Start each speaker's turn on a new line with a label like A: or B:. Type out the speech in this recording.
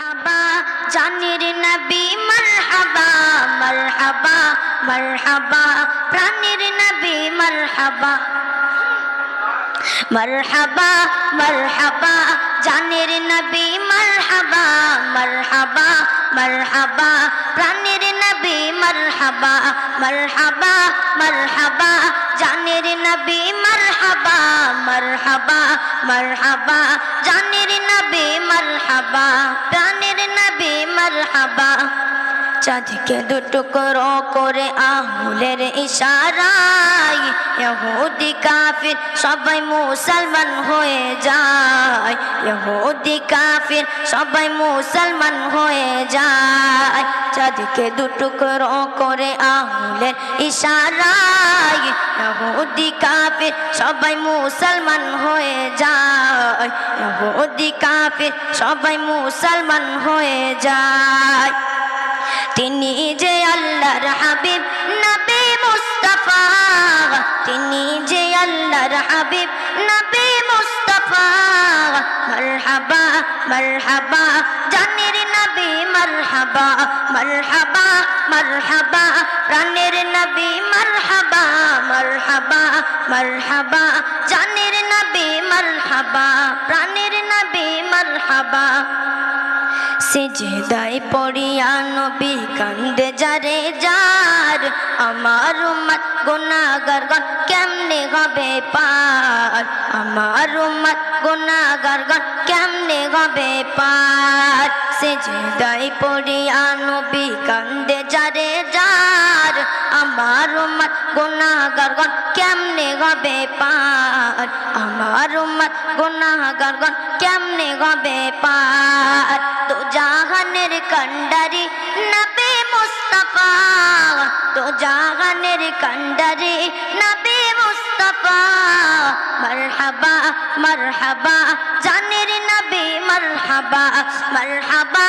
A: মারহাবা জানির নবী মারহাবা মারহাবা মারহাবা প্রাণীর নবী মারহাবা মারহাবা মারহাবা জানির নবী মারহাবা মারহাবা মারহাবা প্রাণীর নবী মারহাবা মারহাবা মারহাবা জানির নবী মারহাবা মারহাবা মারহাবা জানির নবী মারহাবা প্রাণীর নবী মারহাবা চাঁদকে দুটুকরো করে আহুলের ইশারায়। ইহুদি কাফির সবাই মুসলমান হয়ে যায়। ইহুদি কাফির সবাই মুসলমান হয়ে যায়। চাঁদকে দুটুকরো করে আহুলের ইশারায়। ইহুদি কাফির সবাই মুসলমান হয়ে যায়। ইহুদি কাফির সবাই মুসলমান হয়ে যায়। তিনি যে আল্লাহর হাবিব, নবী মুস্তাফা। তিনি যে আল্লাহর হাবিব, নবী মুস্তাফা। মারহাবা মারহাবা, জানের নবী মারহাবা। মারহাবা মারহাবা, প্রাণের নবী মারহাবা। মারহাবা মারহাবা, জানের নবী মারহাবা। প্রাণের নবী মারহাবা। সিজদাই পড়িয়া নবী কান্দে যারে যার। আমার উম্মত গুনাহগার গণ কেমনে হবে পার? আমার উম্মত গুনাহগার গণ কেমনে হবে পার? সিজদাই পড়িয়া নবী আমার উম্মত গুনাহগার গণ কেমনে হবে পার আমার উম্মত গুনাহগার গণ কেমনে হবে পার তো জাহানের কন্ডারি নবী মুস্তাফা তো জাহানের কন্ডারি নবী মুস্তাফা মারহাবা মারহাবা জানের নবী মারহাবা মারহাবা